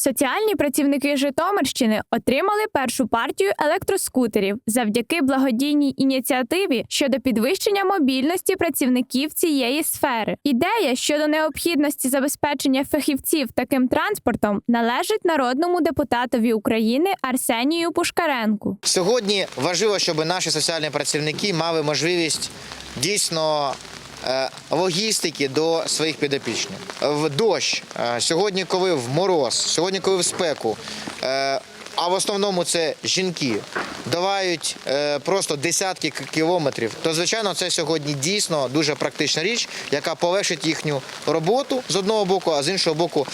Соціальні працівники Житомирщини отримали першу партію електроскутерів завдяки благодійній ініціативі щодо підвищення мобільності працівників цієї сфери. Ідея щодо необхідності забезпечення фахівців таким транспортом належить народному депутатові України Арсенію Пушкаренку. Сьогодні важливо, щоб наші соціальні працівники мали можливість дійсно логістики до своїх підопічних. В дощ, е, сьогодні, коли в мороз, сьогодні, коли в спеку. е, А в основному це жінки долають е, просто десятки кілометрів. То звичайно, це сьогодні дійсно дуже практична річ, яка полегшить їхню роботу з одного боку, а з іншого боку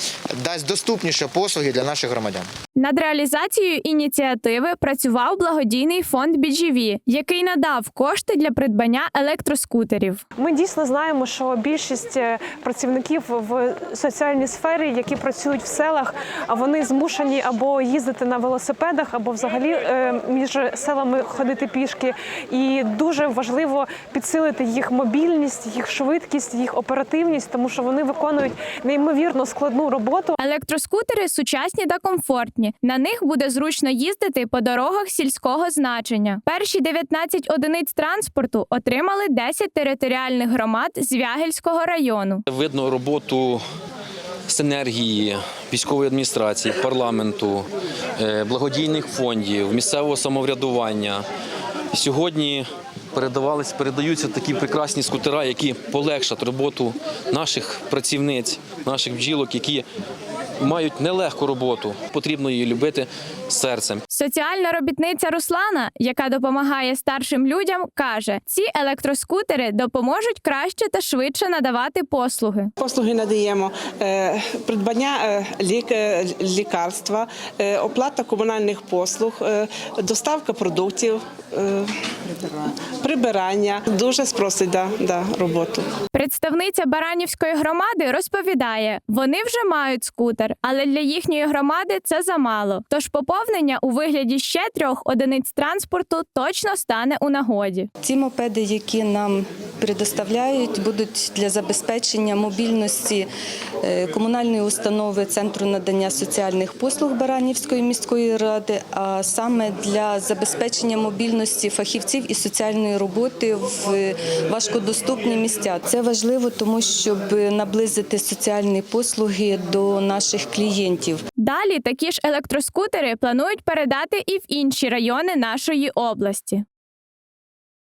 дасть доступніше послуги для наших громадян. Над реалізацією ініціативи працював благодійний фонд BGV, який надав кошти для придбання електроскутерів. Ми дійсно знаємо, що більшість е, працівників в соціальній сфері, які працюють в селах, а вони змушені або їздити на велосипедах, або взагалі е, між селами ходити пішки. І дуже важливо підсилити їх мобільність, їх швидкість, їх оперативність, тому що вони виконують неймовірно складну роботу. Електроскутери сучасні та комфортні. На них буде зручно їздити по дорогах сільського значення. Перші 19 одиниць транспорту отримали 10 територіальних громад з Вягельського району. Видно роботу синергії військової адміністрації, парламенту, е, благодійних фондів, місцевого самоврядування. Сьогодні передавались, передаються такі прекрасні скутера, які полегшать роботу наших працівниць, наших бджілок, які мають нелегку роботу. Потрібно її любити серцем. Соціальна робітниця Руслана, яка допомагає старшим людям, каже: ці електроскутери допоможуть краще та швидше надавати послуги. Послуги надаємо е, придбання е, лік, е, лікарства, оплата комунальних послуг, доставка продуктів, прибирання. Дуже спросить да, да, роботу. Представниця Баранівської громади розповідає, вони вже мають скутер, але для їхньої громади це замало. Тож поповнення у вигляді ще трьох одиниць транспорту точно стане у нагоді. Ці мопеди, які нам предоставляють, будуть для забезпечення мобільності е, комунальної установи Центру надання соціальних послуг Баранівської міської ради, а саме для забезпечення мобільності фахівців і соціальної роботи в важкодоступні місця. Це важливо, тому щоб наблизити соціальні послуги до наших клієнтів. Далі такі ж електроскутери планують передати і в інші райони нашої області.